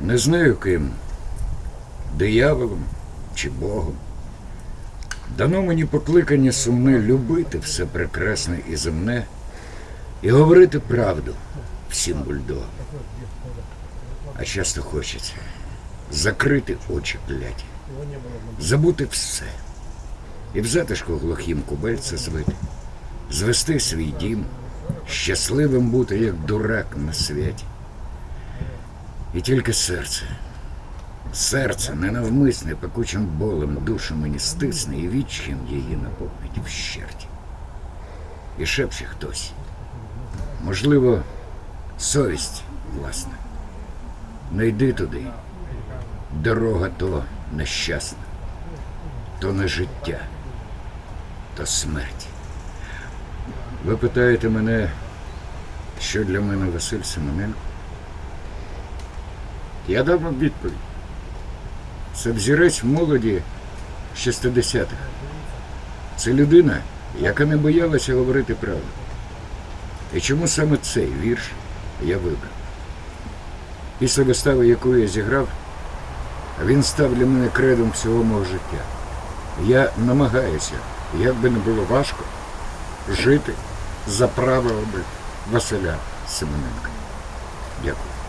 Не знаю ким, дияволом чи Богом. Дано мені покликання сумне любити все прекрасне і земне і говорити правду всім бульдогам. А часто хочеться закрити очі кляті, забути все і в затишку глухім кубельце звити, звести свій дім, щасливим бути, як дурак на святі. І тільки серце, серце ненавмисне пекучим болем душу мені стисне і відчим її наповнить вщерть. І шепче хтось. Можливо, совість власна. Не йди туди. Дорога то нещасна, то не життя, то смерть. Ви питаєте мене, що для мене Василь Семененко? Я дав вам відповідь. Це взірець молоді 60-х. Це людина, яка не боялася говорити правду. І чому саме цей вірш я вибрав? Після вистави, яку я зіграв, він став для мене кредом всього мого життя. Я намагаюся, як би не було важко, жити за правилами Василя Семененка. Дякую.